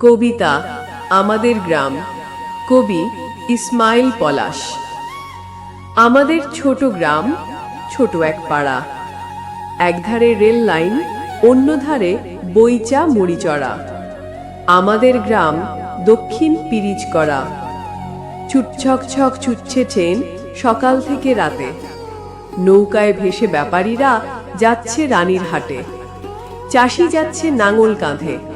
কবিতা, আমাদের গ্রাম। কবি ইসমাইল পলাশ। আমাদের ছোট গ্রাম, ছোট এক পাড়া। একধারে রেল লাইন অন্য ধারে বইচা মুড়িচড়া আমাদের গ্রাম দক্ষিণ পিরিচ করা। ছুটছক ছক ছুটছে ট্রেন সকাল থেকে রাতে। নৌকায় ভেসে ব্যাপারীরা যাচ্ছে রানীর হাটে। চাষি যাচ্ছে নাঙল কাঁধে।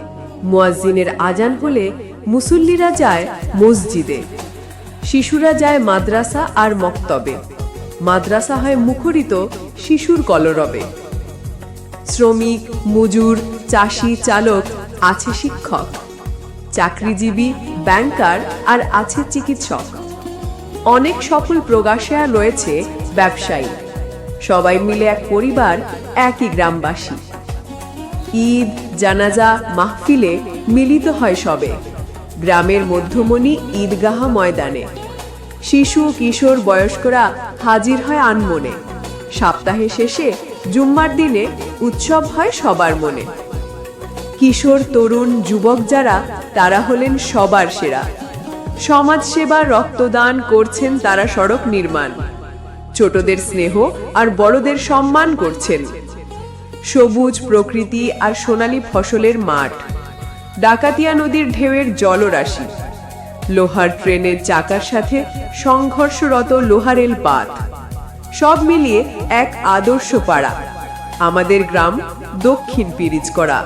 মুয়াজ্জিনের আজান হলে মুসল্লিরা যায় মসজিদে। শিশুরা যায় মাদ্রাসা আর মক্তবে। মাদ্রাসা হয় মুখরিত শিশুর কলরবে। শ্রমিক, মজুর, চাষি, চালক আছে শিক্ষক। চাকরিজীবী, ব্যাংকার আর আছে চিকিৎসক। অনেক সফল প্রকাশয়া রয়েছে ব্যবসায়ী। সবাই মিলে এক পরিবার, একই গ্রামবাসী। ঈদ, জানাজা, মাহফিলে মিলিত হয় সবে। গ্রামের মধ্যমণি ঈদগাহ ময়দানে। শিশু, কিশোর, বয়স্করা হাজির হয় আনমনে। সপ্তাহে শেষে জুম্মার দিনে উৎসব হয় সবার মনে। কিশোর, তরুণ, যুবক যারা, তারা হলেন সবার সেরা। সমাজ সেবা রক্তদান করছেন তারা সড়ক নির্মাণ। ছোটদের স্নেহ আর বড়দের সম্মান করছেন। সবুজ প্রকৃতি আর সোনালী ফসলের মাঠ। ডাকাতিয়া নদীর ঢেউয়ের জলরাশি। লোহার ট্রেনের চাকার সাথে সংঘর্ষরত লোহারেল পাত সব মিলিয়ে এক আদর্শ পাড়া। আমাদের গ্রাম দক্ষিণ পিরিজ করা